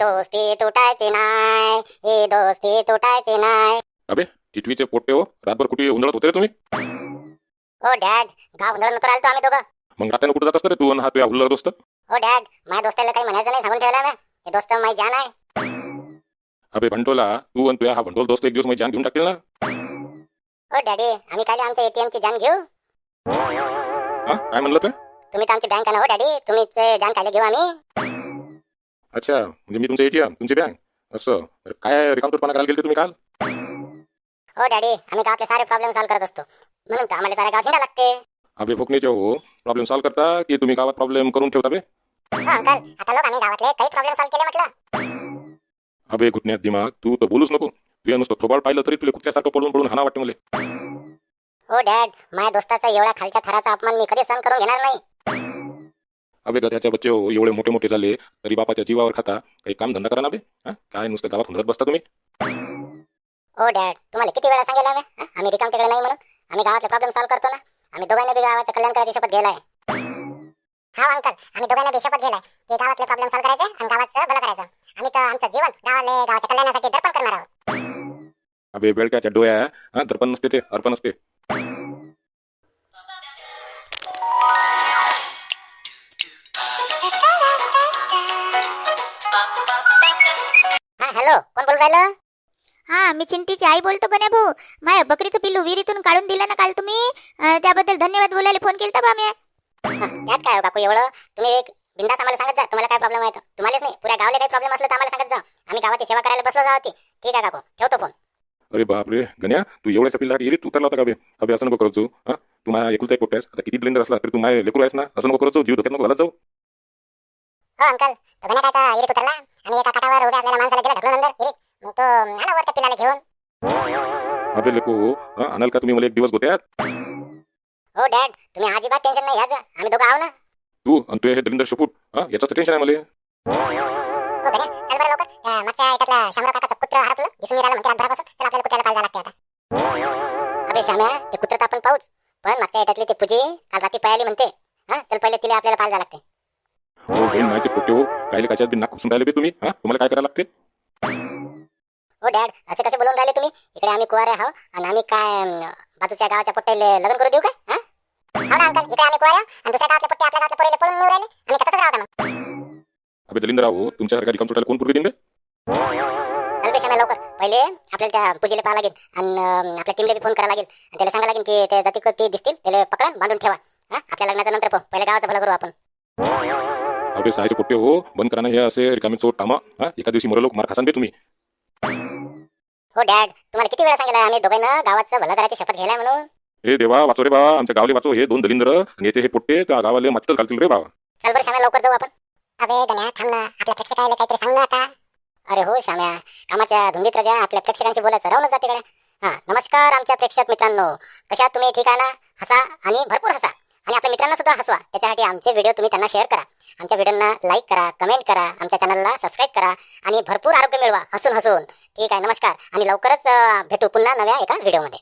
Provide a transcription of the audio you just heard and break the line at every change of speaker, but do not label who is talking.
दोस्ती तुटायची नाय ही दोस्ती तुटायची नाय
अबे टिटवीचे पोट्टे हो. रातभर कुठे उंदळत होते रे तुम्ही?
Oh dad. गाव उंदळ नको राहिलो आम्ही दोघं.
मग रात्यानं कुठे जात असतं रे तू आणि हा तुझ्या उल्लर दोस्त?
Oh dad. माझ्या दोस्ताला काही म्हणायचं नाही सांगून ठेवला मी. हे दोस्त माझी जान आहे.
अबे भंटोला तू आणि तुझ्या हा भंडोल दोस्त एक दिवस माझी जान घेऊन टाकतील ना?
Oh daddy. आम्ही काय आमच्या एटीएम ची जान घेऊ.
हा? काय म्हणलं ते?
तुम्ही तर आमची बँक आहे ना हो डॅडी. तुम्हीच जान काय घेऊ आम्ही.
अच्छा म्हणजे मी तुमचं एटीएम तुमची बँक असं. अरे काय रिकामटोटपणा करायला गेले तुम्ही काल?
हो डॅडी. आम्ही गावातले सारे प्रॉब्लेम सॉल्व्ह करत असतो. म्हणून तर आम्हाला सारे गाव लागते.
अबे फोकण्याचे हो. प्रॉब्लेम सॉल्व्ह करता की तुम्ही गावात प्रॉब्लेम करून ठेवता बे?
हो अंकल. आता लोक आम्ही गावातले काही प्रॉब्लेम सॉल्व्ह केले म्हटलं.
अबे घुटण्यात दिमाग. तू तर बोलूच नको. तुझ्या नुसतं थोबाड पाहिलं तरी तुला कुत्र्यासारखं पडून पडून हाना वाटते मला.
हो डॅड. माझ्या दोस्ताचा एवढ्या खालच्या थराचा अपमान मी कधी सहन करून घेणार नाही.
अबे गध्याच्या बच्चे हो एवढे मोठे मोठे झाले तरी बापाच्या जीवावर खाता. काही काम धंदा करा ना बे हा? काय नुसतं गावात हुंडत बसता तुम्ही?
हो डॅड तुम्हाला किती वेळा सांगेल आम्ही हा? आम्ही रिकाम तिकडे नाही म्हणून. आम्ही गावातले प्रॉब्लेम सॉल्व्ह करतो ना. आम्ही दोघांनी बी गावाचं कल्याण करायची शपथ गेलाय हा अंकल आम्ही दोघांनी बी शपथ गेलाय की गावातले प्रॉब्लेम सॉल्व्ह करायचे आणि गावाचं भलं करायचं. आम्ही तर आमचं जीवन गावाले गावाच्या कल्याणासाठी दर्पण करणार आहोत.
अबे बेळक्याच्या डोळ्या हा? दर्पण नसते ते अर्पण असते.
हॅलो कोण बोल राहिलं
हा मी चिंटीची आई बोलतो गण्या भाऊ. माझ्या बकरीचं पिल्लू विहिरीतून काढून दिलं ना काल तुम्ही. अं, त्याबद्दल धन्यवाद बोलायला फोन केलता बा मी
हा, त्यात काय हो काकू एवढं? तुम्ही एक बिंदास आम्हाला सांगत जा तुम्हाला काय प्रॉब्लेम आहे तो. तुम्हालाच नाही पुऱ्या गावाला काही प्रॉब्लेम असलं तर आम्हाला सांगत जा. आम्ही गावाची सेवा करायला बसलो जा होती. ठीक आहे काकू ठेवतो फोन
अरे बापरे गण्या तू एवढ्या पिल्ला येरीत उतरला होता का बे? अबे असं नको करत जाऊ हा? तू माझ्या एकुलता एक पोट्यास. आता किती ब्लेंडर असला तरी तू माझ्या लेकरू आहेस ना? असं नको करत जाऊ जीव धोक्यात नको घालत जाऊ.
हो अंकल. तो गण्या काय का इरीत उतरला आणि एका काठावर उभ्या असलेल्या माणसाला गेला ढकलून अंदर. इरीत मग तो आला वर त्या पिल्लाला घेऊन.
अबे लेको हा. आणाल का तुम्ही मला एक दिवस गोत्यात?
हो डॅड. तुम्ही अजिबात टेन्शन नाही घ्यायचं आम्ही दोघं आहो ना.
तू आणि तू हे दलिंदर शपूट हा याचं टेन्शन आहे मला.
हो गण्या चल बरं लवकर. त्या मागच्या एकातला शामराव काकाचं कुत्र हरपलं दिसून राहिलं म्हणते अंधारापासून चल आपल्याला कुत्र्याला पाहायला लागते आता. अबे श्याम्या ते कुत्र तर आपण पाहूच. पण मागच्या एटातली ते पूजी काल रात्री पळाली म्हणते. हा चल पहिले तिला आपल्याला पाहायला लागते
हो बहीण माझे पोटे हो कायले काच्यात बी नाक खुसून राहिले बे तुम्ही हा? तुम्हाला काय करायला लागते?
हो डॅड असे कसे बोलून राहिले तुम्ही? इकडे आम्ही कुवारे आहो आणि आम्ही काय अं, बाजूच्या गावाच्या पोट्याला लग्न करू देऊ काय हा? हो ना अंकल इकडे आम्ही कुवारे आहो आणि दुसऱ्या गावातले पोट्टे आपल्या गावातल्या पोरीला पळून नेऊ राहिले आम्ही का तसंच राहू का मग?
अबे दलिंदर हो तुमच्यासारख्या रिकाम सुटायला कोण पूर्वी देईन बे?
चल बे श्याम्या लवकर. पहिले आपल्याला त्या पूजेला पाहा लागेल आणि अं, आपल्या टीमला बी फोन लागेल आणि त्याला सांगा लागेल की ते जाती कधी दिसतील त्याला पकडा बांधून ठेवा हा? आपल्या लग्नाच्या नंतर पाहू पहिले गावाचं भलं करू आपण.
अबे सहायचे पोट्टे हो बंद करा ना हे असे रिकामे चोट कामा. हा एका दिवशी मरलो मार खासान बे तुम्ही.
हो डॅड तुम्हाला किती वेळा सांगितलं आम्ही दोघांना गावाचं भलं करायची शपथ घ्यायला म्हणून?
हे देवा वाचो रे बाबा आमच्या गावले वाचो हे दोन दलिंदर आणि याचे हे पोट्टे त्या गावाले मातीतच घालतील रे बाबा
चल बरं श्याम्या लवकर जाऊ आपण. अबे गण्या थांब ना आपल्या प्रेक्षकाला काहीतरी सांग ना आता अरे हो श्याम्या कामाच्या धुंदीत राजा आपल्या प्रेक्षकांशी बोलायचं राहूनच जाते कडे हा नमस्कार आमच्या प्रेक्षक मित्रांनो. कशा तुम्ही? ठीक आहे ना? हसा आणि भरपूर हसा आपल्या हसवा. त्याच्यासाठी आमचे व्हिडिओ तुम्ही त्यांना शेअर करा. आमच्या व्हिडिओना लाईक करा कमेंट करा आमच्या चॅनलला सबस्क्राईब करा आणि भरपूर आरोग्य मिळवा. हसून हसून. ठीक आहे नमस्कार. आणि लवकरच भेटू पुन्हा नव्या एका व्हिडिओमध्ये